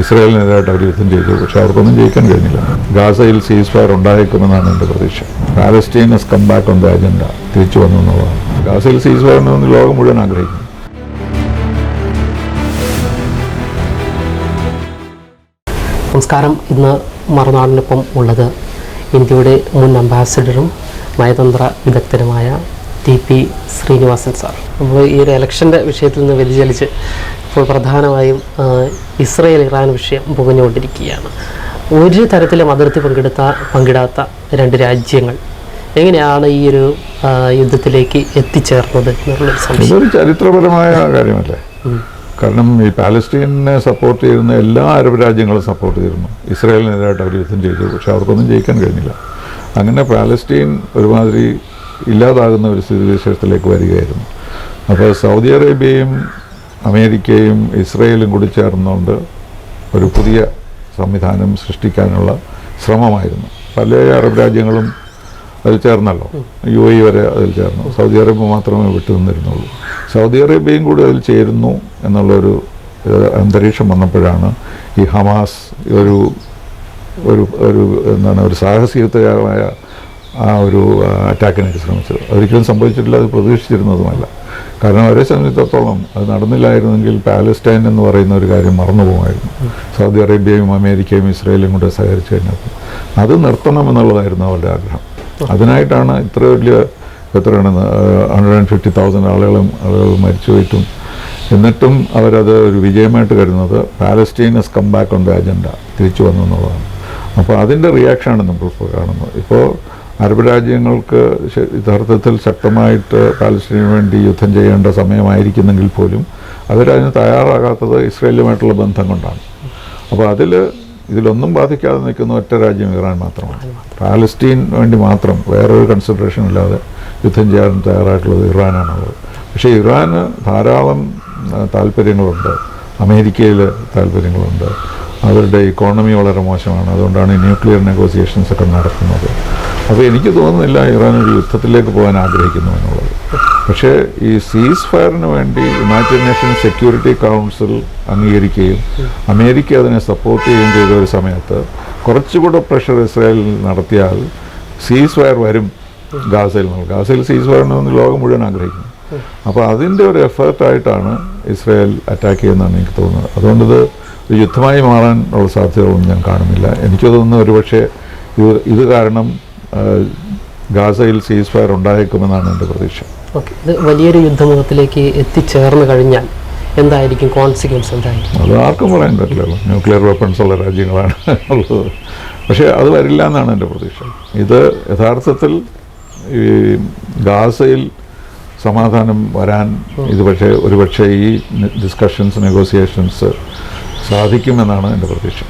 ഇസ്രായേലിനെതിരായിട്ട് അവർ യുദ്ധം ചെയ്തു. പക്ഷേ അവർക്കൊന്നും ജയിക്കാൻ കഴിഞ്ഞില്ല. ഗാസയിൽ സീസ് ഫയർ ഉണ്ടായേക്കുമെന്നാണ് എന്റെ പ്രതീക്ഷ. Palestine's come back on the agenda തിരിച്ചു വന്നു എന്നുള്ളതാണ്. ഗാസയിൽ സീസ് ഫയർ ഉണ്ടെന്ന് ലോകം മുഴുവൻ ആഗ്രഹിക്കുന്നു. നമസ്കാരം. ഇന്ന് മറുനാടിനൊപ്പം ഉള്ളത് ഇന്ത്യയുടെ മുൻ അംബാസിഡറും നയതന്ത്ര വിദഗ്ധനുമായ ടി പി ശ്രീനിവാസൻ സാർ. നമ്മൾ ഈ ഒരു ഇലക്ഷന്റെ വിഷയത്തിൽ നിന്ന് വ്യതിചലിച്ച് ഇപ്പോൾ പ്രധാനമായും ഇസ്രയേൽ ഇറാൻ വിഷയം പുകഞ്ഞുകൊണ്ടിരിക്കുകയാണ്. ഒരു തരത്തിലും അതിർത്തി പങ്കെടുത്ത പങ്കിടാത്ത രണ്ട് രാജ്യങ്ങൾ എങ്ങനെയാണ് ഈ ഒരു യുദ്ധത്തിലേക്ക് എത്തിച്ചേർന്നത് ഇതൊരു ചരിത്രപരമായ കാര്യമല്ലേ? കാരണം ഈ പാലസ്റ്റീനെ സപ്പോർട്ട് ചെയ്യുന്ന എല്ലാ അറബ് രാജ്യങ്ങളും സപ്പോർട്ട് ചെയ്തിരുന്നു ഇസ്രായേലിനെതിരായിട്ട് അവർ യുദ്ധം ചെയ്തു. പക്ഷെ അവർക്കൊന്നും ജയിക്കാൻ കഴിഞ്ഞില്ല. അങ്ങനെ പാലസ്റ്റീൻ ഒരുമാതിരി ഇല്ലാതാകുന്ന ഒരു സ്ഥിതിവിശേഷത്തിലേക്ക് വരികയായിരുന്നു. അപ്പോൾ സൗദി അറേബ്യയും അമേരിക്കയും ഇസ്രയേലും കൂടി ചേർന്നുകൊണ്ട് ഒരു പുതിയ സംവിധാനം സൃഷ്ടിക്കാനുള്ള ശ്രമമായിരുന്നു. പല അറബ് രാജ്യങ്ങളും അതിൽ ചേർന്നല്ലോ. യു എ വരെ അതിൽ ചേർന്നു. സൗദി അറേബ്യ മാത്രമേ വിട്ടു നിന്നിരുന്നുള്ളൂ. സൗദി അറേബ്യയും കൂടി അതിൽ ചേരുന്നു എന്നുള്ളൊരു അന്തരീക്ഷം വന്നപ്പോഴാണ് ഈ ഹമാസ് ഒരു ഒരു ഒരു എന്താണ് ഒരു സാഹസികതയായ ആ ഒരു അറ്റാക്കിനായിട്ട് ശ്രമിച്ചത്. ഒരിക്കലും സംഭവിച്ചിട്ടില്ല അത് പ്രതീക്ഷിച്ചിരുന്നതുമല്ല. കാരണം അവരെ സംബന്ധിച്ചിടത്തോളം അത് നടന്നില്ലായിരുന്നെങ്കിൽ പാലസ്റ്റൈൻ എന്ന് പറയുന്ന ഒരു കാര്യം മറന്നു പോകുമായിരുന്നു സൗദി അറേബ്യയും അമേരിക്കയും ഇസ്രയേലും കൂടെ സഹകരിച്ചു കഴിഞ്ഞപ്പോൾ. അത് നിർത്തണം എന്നുള്ളതായിരുന്നു അവരുടെ ആഗ്രഹം. അതിനായിട്ടാണ് ഇത്ര വലിയ എത്രയാണ് ഹൺഡ്രഡ് ആൻഡ് ഫിഫ്റ്റി തൗസൻഡ് ആളുകളും ആളുകൾ മരിച്ചു പോയിട്ടും. എന്നിട്ടും അവരത് ഒരു വിജയമായിട്ട് കരുതുന്നത് Palestine's come back on the agenda തിരിച്ചു വന്നു എന്നുള്ളതാണ്. അപ്പോൾ അതിന്റെ റിയാക്ഷനാണ് നമ്മളിപ്പോൾ കാണുന്നത്. ഇപ്പോൾ അറബ് രാജ്യങ്ങൾക്ക് യഥാർത്ഥത്തിൽ ശക്തമായിട്ട് പാലസ്റ്റീനു വേണ്ടി യുദ്ധം ചെയ്യേണ്ട സമയമായിരിക്കുന്നെങ്കിൽ പോലും അവരതിന് തയ്യാറാകാത്തത് ഇസ്രയേലുമായിട്ടുള്ള ബന്ധം കൊണ്ടാണ്. അപ്പോൾ അതിൽ ഇതിലൊന്നും ബാധിക്കാതെ നിൽക്കുന്ന ഒറ്റ രാജ്യം ഇറാൻ മാത്രമാണ്. പാലസ്റ്റീൻ വേണ്ടി മാത്രം വേറൊരു കൺസിഡറേഷൻ ഇല്ലാതെ യുദ്ധം ചെയ്യാൻ തയ്യാറായിട്ടുള്ളത് ഇറാനാണുള്ളത്. പക്ഷേ ഇറാന് ധാരാളം താല്പര്യങ്ങളുണ്ട് അമേരിക്കയിൽ താല്പര്യങ്ങളുണ്ട് അവരുടെ ഇക്കോണമി വളരെ മോശമാണ്. അതുകൊണ്ടാണ് ന്യൂക്ലിയർ നെഗോസിയേഷൻസ് ഒക്കെ നടത്തുന്നത് അപ്പോൾ എനിക്ക് തോന്നുന്നില്ല ഇറാൻ ഒരു യുദ്ധത്തിലേക്ക് പോകാൻ ആഗ്രഹിക്കുന്നു എന്നുള്ളത്. പക്ഷേ ഈ സീസ് ഫയറിന് വേണ്ടി United Nation Security Council America America അതിനെ സപ്പോർട്ട് ചെയ്യുകയും ചെയ്ത ഒരു സമയത്ത് കുറച്ചുകൂടെ പ്രഷർ ഇസ്രായേലിൽ നടത്തിയാൽ സീസ് ഫയർ വരും ഗാസയിൽ നിന്ന് ഗാസയിൽ സീസ് ഫയർ ഫയറിന് ലോകം മുഴുവൻ ആഗ്രഹിക്കുന്നു. അപ്പോൾ അതിന്റെ ഒരു എഫേർട്ടായിട്ടാണ് ഇസ്രായേൽ അറ്റാക്ക് ചെയ്യുന്നതെന്ന് എനിക്ക് തോന്നുന്നത്. അതുകൊണ്ട് ഇത് ഒരു യുദ്ധമായി മാറാൻ ഉള്ള സാധ്യതകളൊന്നും ഞാൻ കാണുന്നില്ല. എനിക്ക് തോന്നുന്നു ഒരുപക്ഷെ ഇത് ഇത് കാരണം ഗാസയിൽ സീസ് ഫയർ ഉണ്ടായേക്കുമെന്നാണ് എന്റെ പ്രതീക്ഷ. ഓക്കെ. ഇത് വലിയൊരു യുദ്ധമുഖത്തിലേക്ക് എത്തിച്ചേർന്ന് കഴിഞ്ഞാൽ എന്തായിരിക്കും കോൺസിക്വൻസ് എന്തായിരിക്കും? അത് ആർക്കും പറയാൻ പറ്റില്ലല്ലോ ന്യൂക്ലിയർ വെപ്പൺസ് ഉള്ള രാജ്യങ്ങളാണ് ഉള്ളത്. പക്ഷേ അത് വരില്ല എന്നാണ് എന്റെ പ്രതീക്ഷ. ഇത് യഥാർത്ഥത്തിൽ ഈ ഗാസയിൽ സമാധാനം വരാൻ ഇത് പക്ഷേ ഒരുപക്ഷെ ഈ ഡിസ്കഷൻസ് നെഗോസിയേഷൻസ് സാധിക്കുമെന്നാണ് എന്റെ പ്രതീക്ഷ.